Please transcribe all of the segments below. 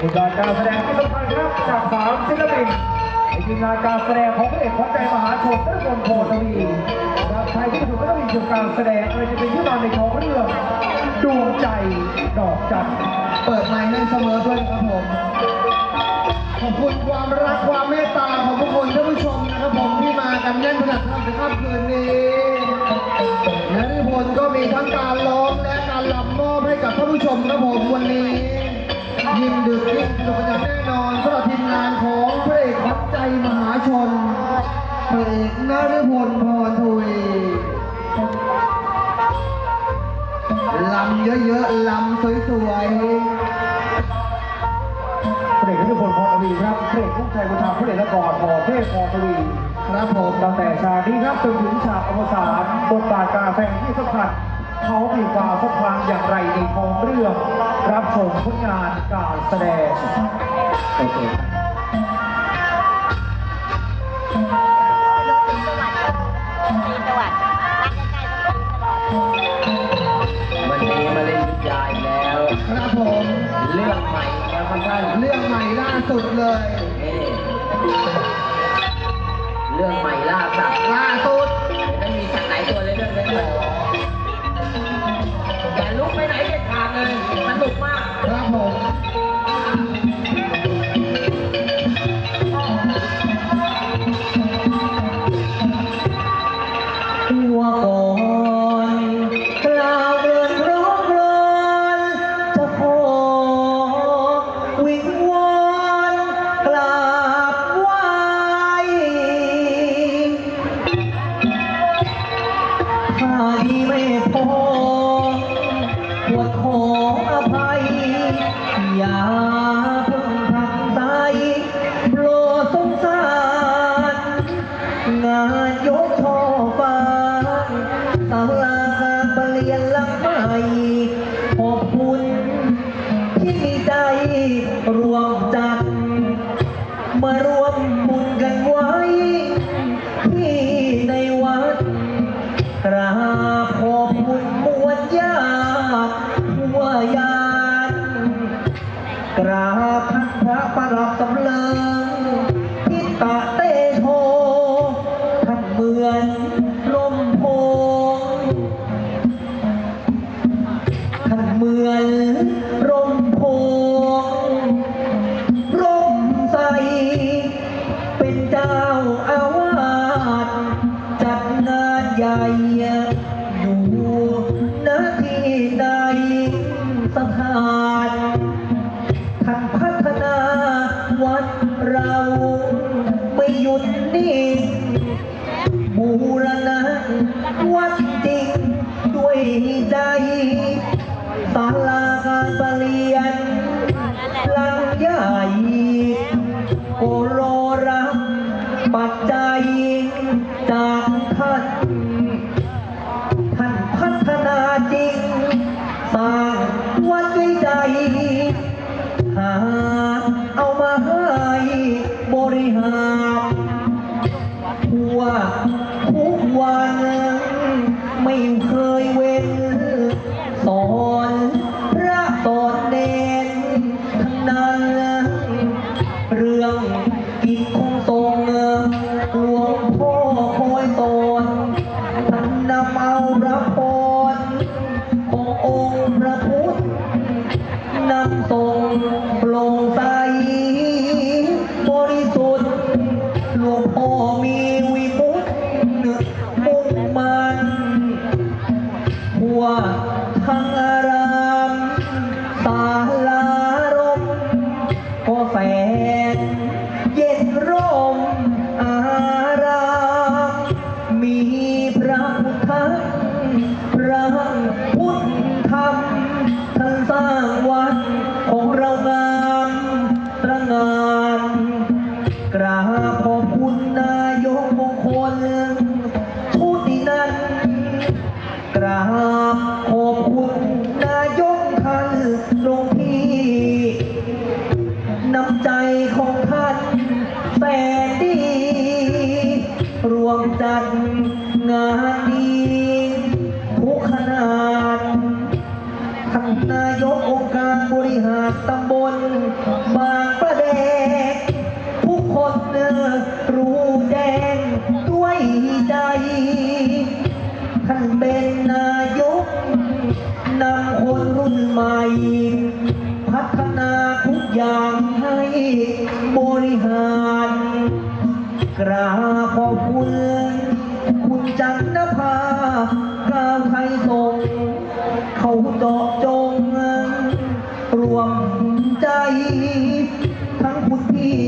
ผลงาการแสดงที่สำคัญครับจากสามศิลปินในทีมงานการแสดงของพระเอกขวัญใจมหาชนนักบอลโพธิ์ทวีนะครับใครที่ถูกก็ต้องมีเกี่ยวกับการแสดงอะไรจะเป็นที่มาในท้องเรื่องดวงใจดอกจันทร์เปิดไมค์ให้เสมอด้วยนะครับผมขอบคุณความรักความเมตตาของทุกคนท่านผู้ชมนะครับผมที่มากันแน่นขนาดค่ำในค่ำคืนนี้นฤพลก็มีทั้งการร้องและการรำมอบให้กับท่านผู้ชมครับผมวันนี้ ยิ่งดึกยิ่งสนุกอย่างแน่นอนสำหรับทีมงานของพระเอกขวัญใจมหาชนพระเอกนฤพลพรทุยลำเยอะๆลำสวยๆพระเอกนิพนธ์พรทวีครับพระเอกพุ่งชัยบุญธรรมพระเอกละครพอเทพพรทวีครับผมตั้งแต่ฉากนี้ครับจนถึงฉากอวสานบทบาทการแสดงที่สำคัญ เขามีความสำคัญอย่างไรในท้องเรื่อง รับชมผลงานการแสดงโอเคมีประวัติบ้านใกล้ๆก็มีตลอดวันนี้มาเล่นนิยายแล้วครับผมเรื่องใหม่นะครับท่านเรื่องใหม่ล่าสุดเลยนี่เรื่องใหม่ล่าสัตว์ล่าสุดานยกช่อฟ้าศาลา เจ้าอาวาสจัดงานใหญ่ อยู่ณที่ใดสถานท่านพัฒนาวัดเราไม่หยุดนิ่งบูรณะวัดจริงด้วยใจศาลาการประเรียนหลังใหญ่โกโลรับ ปัจจัยจากท่าน ท่านพัฒนาจริง สร้างวัดด้วยใจ หาเอามาให้บริหารทั่วทุกวันไม่เคยเว้น สอนพระสอนเด่นทั้งนั้นเรื่อง บริหารตำบลบางประแดกทุกคนเนอรู้แจ้งด้วยใจ ท่านเป็นนายกนำคนรุ่นใหม่ พัฒนาทุกอย่างให้บริหาร กราบขอบคุณคุณจันนภากาวไทยส่งเขาเจาะจงรวมใจ ทั้งคุณพี่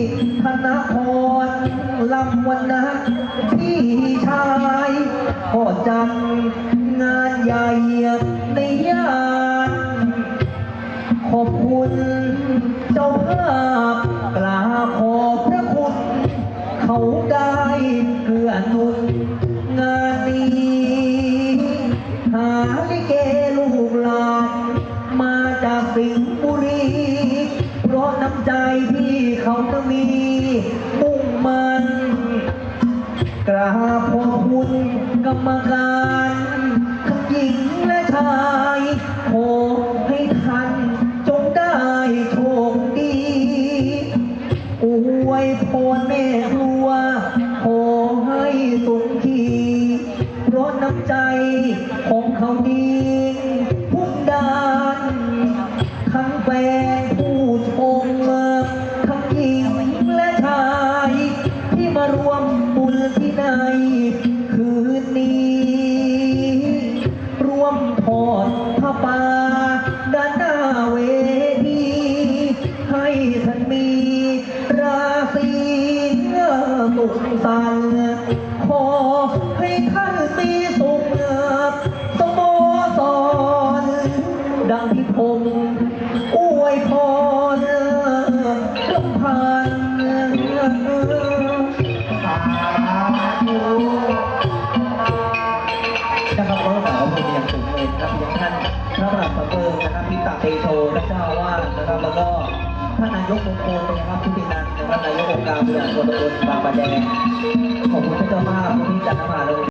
ธนพรลำวันนะพี่ชายก็จัดงานใหญ่ในย่านขอบคุณเจ้าภาพกราขอบพระคุณ เขาได้เกื้อหนุนงานนี้หาลิเกลูกหลานมาจากสิงห์ รรมการทั้งหญิงและชายขอให้ท่านจงได้โชคดีอวยพรแม่ครัวขอให้สุขีเพราะน้ำใจของเขาดี เจ้าอาวาสนะครับแล้วก็ท่านนายกองค์กรนะครับพุทธินันท์นะครับนายกองค์การบริหารส่วนตำบลบางปะแดงขอบคุณพระเจ้าภาพที่จัดมาเลย